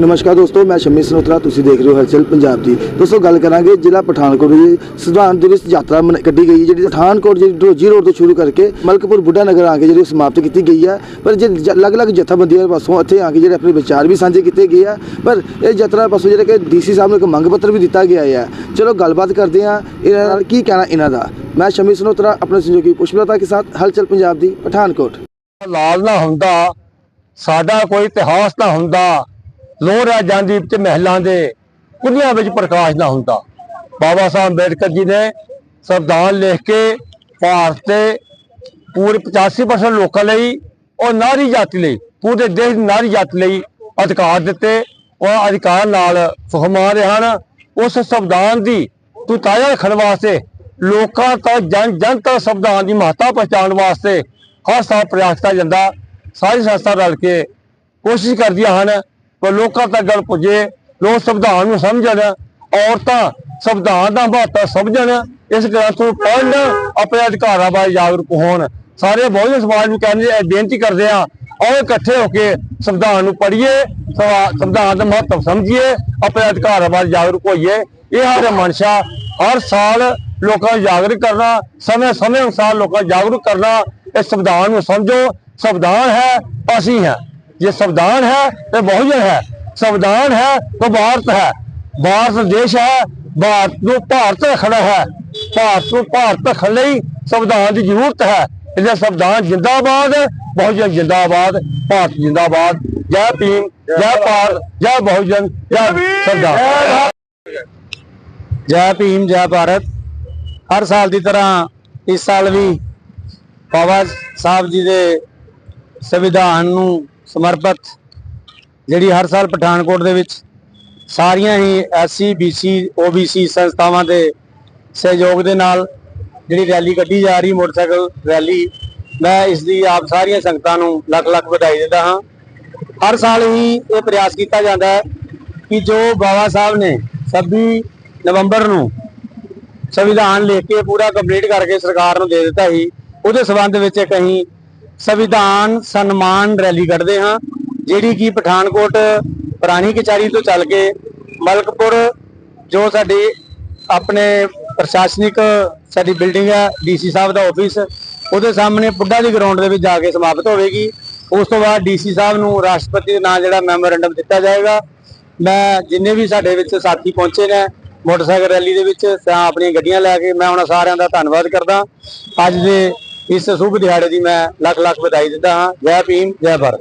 ਨਮਸਕਾਰ ਦੋਸਤੋ, ਮੈਂ ਸ਼ਮੀ ਸਨੋਤਰਾ ਤੁਸੀਂ ਦੇਖ ਰਹੇ ਹੋ ਹਲਚਲ ਪੰਜਾਬ ਦੀ। ਦੋਸਤੋ, ਗੱਲ ਕਰਾਂਗੇ ਜ਼ਿਲ੍ਹਾ ਪਠਾਨਕੋਟ ਦੀ ਸੰਵਿਧਾਨ ਦਿਵਸ ਯਾਤਰਾ ਕੱਢੀ ਗਈ ਜਿਹੜੀ ਪਠਾਨਕੋਟ ਜਿਹੜੀ ਢੋਜੀ ਰੋਡ ਤੋਂ ਸ਼ੁਰੂ ਕਰਕੇ ਮਲਕਪੁਰ ਬੁੱਢਾ ਨਗਰ ਆ ਕੇ ਜਿਹੜੀ ਸਮਾਪਤ ਕੀਤੀ ਗਈ ਹੈ। ਪਰ ਜੇ ਅਲੱਗ-ਅਲੱਗ ਜਥੇਬੰਦੀਆਂ ਪਾਸੋਂ ਇੱਥੇ ਆ ਕੇ ਜਿਹੜੇ ਆਪਣੇ ਵਿਚਾਰ ਵੀ ਸਾਂਝੇ ਕੀਤੇ ਗਏ ਆ, ਪਰ ਇਹ ਯਾਤਰਾ ਪਾਸੋਂ ਜਿਹੜੇ ਕਿ ਡੀਸੀ ਸਾਹਿਬ ਨੂੰ ਇੱਕ ਮੰਗ ਪੱਤਰ ਵੀ ਦਿੱਤਾ ਗਿਆ ਹੈ। ਚਲੋ, ਗੱਲਬਾਤ ਕਰਦੇ ਆ ਇਹਨਾਂ ਨਾਲ ਕੀ ਕਹਿਣਾ ਇਹਨਾਂ ਦਾ। ਮੈਂ ਸ਼ਮੀ ਸਨੋਤਰਾ ਆਪਣੇ ਸੰਯੋਗੀ ਪੁਸ਼ਪਲਤਾ ਕੇ ਸਾਥ, ਹਲਚਲ ਪੰਜਾਬ ਦੀ, ਪਠਾਨਕੋਟ। ਲਾਲ ਨਾ ਹੁੰਦਾ, ਸਾਡਾ ਕੋਈ ਇਤਿਹਾਸ ਨਾ ਹੁੰਦਾ ਲੋਹਰਾ ਜਾਂਦੀ ਤੇ ਮਹਿਲਾਂ ਦੇ ਕੁੱਲੀਆਂ ਵਿੱਚ ਪ੍ਰਕਾਸ਼ ਨਾ ਹੁੰਦਾ। ਬਾਬਾ ਸਾਹਿਬ ਅੰਬੇਡਕਰ ਜੀ ਨੇ ਸੰਵਿਧਾਨ ਲਿਖ ਕੇ ਭਾਰਤ ਦੇ ਪੂਰੇ 85% ਲੋਕਾਂ ਲਈ ਉਹ ਨਾਰੀ ਜਾਤੀ ਲਈ, ਪੂਰੇ ਦੇਸ਼ ਦੀ ਨਾਰੀ ਜਾਤੀ ਲਈ ਅਧਿਕਾਰ ਦਿੱਤੇ। ਔਰ ਅਧਿਕਾਰ ਨਾਲ ਸੁਖਮਾ ਰਹੇ ਹਨ। ਉਸ ਸੰਵਿਧਾਨ ਦੀ ਤੂੰ ਰੱਖਣ ਵਾਸਤੇ ਲੋਕਾਂ ਤੱਕ ਜਨ ਜਨ ਤੱਕ ਸੰਵਿਧਾਨ ਦੀ ਮਹੱਤਤਾ ਪਹੁੰਚਾਉਣ ਵਾਸਤੇ ਹਰ ਸਾਲ ਪ੍ਰਯਾਸ ਕੀਤਾ ਜਾਂਦਾ। ਸਾਰੀ ਸੰਸਥਾ ਰਲ ਕੇ ਕੋਸ਼ਿਸ਼ ਕਰਦੀਆਂ ਹਨ। ਲੋਕਾਂ ਤੱਕ ਗੱਲ ਪੁੱਜੇ, ਲੋਕ ਸੰਵਿਧਾਨ ਨੂੰ ਸਮਝਣ, ਔਰਤਾਂ ਸੰਵਿਧਾਨ ਦਾ ਮਹੱਤਵ ਸਮਝਣ, ਇਸ ਗ੍ਰੰਥ ਨੂੰ ਪੜ੍ਹਨ ਆਪਣੇ ਅਧਿਕਾਰਾਂ ਬਾਰੇ ਜਾਗਰੂਕ ਹੋਣ। ਸਾਰੇ ਬਹੁਜਨ ਸਮਾਜ ਨੂੰ ਕਹਿੰਦੇ ਬੇਨਤੀ ਕਰਦੇ ਆ ਆਓ ਇਕੱਠੇ ਹੋ ਕੇ ਸੰਵਿਧਾਨ ਨੂੰ ਪੜ੍ਹੀਏ ਸਵਾ- ਸੰਵਿਧਾਨ ਦਾ ਮਹੱਤਵ ਸਮਝੀਏ, ਆਪਣੇ ਅਧਿਕਾਰਾਂ ਬਾਰੇ ਜਾਗਰੂਕ ਹੋਈਏ। ਇਹ ਸਾਡੇ ਮਨਸ਼ਾ, ਹਰ ਸਾਲ ਲੋਕਾਂ ਨੂੰ ਜਾਗਰੂਕ ਕਰਨਾ ਸਮੇਂ ਸਮੇਂ ਅਨੁਸਾਰ ਲੋਕਾਂ ਨੂੰ ਜਾਗਰੂਕ ਕਰਨਾ ਇਹ ਸੰਵਿਧਾਨ ਨੂੰ ਸਮਝੋ। ਸੰਵਿਧਾਨ ਹੈ, ਅਸੀਂ ਹੈ। ਜੇ ਸੰਵਿਧਾਨ ਹੈ ਤੇ ਬਹੁਜਨ ਹੈ। ਸੰਵਿਧਾਨ ਹੈ ਤਾਂ ਭਾਰਤ ਹੈ। ਭਾਰਤ ਦੇਸ਼ ਹੈ ਭਾਰਤ ਨੂੰ ਭਾਰਤ ਰੱਖਣਾ ਹੈ। ਭਾਰਤ ਨੂੰ ਭਾਰਤ ਰੱਖਣ ਲਈ ਸੰਵਿਧਾਨ ਦੀ ਜ਼ਰੂਰਤ ਹੈ। ਇਹਦਾ ਸੰਵਿਧਾਨ ਜਿੰਦਾਬਾਦ ਬਹੁਜਨ ਜਿੰਦਾਬਾਦ ਭਾਰਤ ਜਿੰਦਾਬਾਦ। ਜੈ ਭੀਮ ਜੈ ਭਾਰਤ ਜੈ ਬਹੁਜਨ ਜੈ ਸੰਵਿਧਾਨ ਜੈ ਭੀਮ ਜੈ ਭਾਰਤ। ਹਰ ਸਾਲ ਦੀ ਤਰ੍ਹਾਂ ਇਸ ਸਾਲ ਵੀ ਬਾਬਾ ਸਾਹਿਬ ਜੀ ਦੇ ਸੰਵਿਧਾਨ ਨੂੰ ਸਮਰਪਿਤ, ਜਿਹੜੀ ਹਰ ਸਾਲ ਪਠਾਨਕੋਟ ਦੇ ਵਿੱਚ ਸਾਰੀਆਂ ਹੀ ਐਸਸੀ ਬੀਸੀ ਓਬੀਸੀ ਸੰਸਥਾਵਾਂ ਦੇ ਸਹਿਯੋਗ ਦੇ ਨਾਲ ਜਿਹੜੀ ਰੈਲੀ ਕੱਢੀ ਜਾ ਰਹੀ, ਮੋਟਰਸਾਈਕਲ ਰੈਲੀ, ਮੈਂ ਇਸ ਦੀ ਆਪ ਸਾਰੀਆਂ ਸੰਗਤਾਂ ਨੂੰ ਲੱਖ ਲੱਖ ਵਧਾਈ ਦਿੰਦਾ ਹਾਂ। ਹਰ ਸਾਲ ਹੀ ਇਹ ਪ੍ਰਯਾਸ ਕੀਤਾ ਜਾਂਦਾ ਹੈ ਕਿ ਜੋ ਬਾਬਾ ਸਾਹਿਬ ਨੇ 26 ਨਵੰਬਰ ਨੂੰ ਸੰਵਿਧਾਨ ਲਿਖ ਕੇ ਪੂਰਾ ਕੰਪਲੀਟ ਕਰਕੇ ਸਰਕਾਰ ਨੂੰ ਦੇ ਦਿੱਤਾ ਸੀ, ਉਹਦੇ ਸਬੰਧ ਵਿੱਚ ਇੱਕ ਅਸੀਂ ਸੰਵਿਧਾਨ ਸਨਮਾਨ ਰੈਲੀ ਕੱਢਦੇ ਹਾਂ, ਜਿਹੜੀ ਕਿ ਪਠਾਨਕੋਟ ਪੁਰਾਣੀ ਕਚਹਿਰੀ ਤੋਂ ਚੱਲ ਕੇ ਮਲਕਪੁਰ, ਜੋ ਸਾਡੀ ਆਪਣੇ ਪ੍ਰਸ਼ਾਸਨਿਕ ਸਾਡੀ ਬਿਲਡਿੰਗ ਹੈ, ਡੀਸੀ ਸਾਹਿਬ ਦਾ ਆਫਿਸ, ਉਹਦੇ ਸਾਹਮਣੇ ਪੁੱਡਾ ਦੀ ਗਰਾਊਂਡ ਦੇ ਵਿੱਚ ਜਾ ਕੇ ਸਮਾਪਤ ਹੋਵੇਗੀ। ਉਸ ਤੋਂ ਬਾਅਦ ਡੀਸੀ ਸਾਹਿਬ ਨੂੰ ਰਾਸ਼ਟਰਪਤੀ ਦੇ ਨਾਂ ਜਿਹੜਾ ਮੈਮੋਰੈਂਡਮ ਦਿੱਤਾ ਜਾਏਗਾ। ਮੈਂ ਜਿੰਨੇ ਵੀ ਸਾਡੇ ਵਿੱਚ ਸਾਥੀ ਪਹੁੰਚੇ ਨੇ ਮੋਟਰਸਾਈਕਲ ਰੈਲੀ ਦੇ ਵਿੱਚ, ਤਾਂ ਆਪਣੀਆਂ ਗੱਡੀਆਂ ਲੈ ਕੇ ਮੈਂ ਉਹਨਾਂ ਸਾਰਿਆਂ ਦਾ ਧੰਨਵਾਦ ਕਰਦਾ। ਅੱਜ ਦੇ ਇਸ ਸ਼ੁਭ ਦਿਹਾੜੇ ਦੀ ਮੈਂ ਲੱਖ ਲੱਖ ਵਧਾਈ ਦਿੰਦਾ ਹਾਂ। ਜੈ ਭੀਮ ਜੈ ਭਾਰਤ।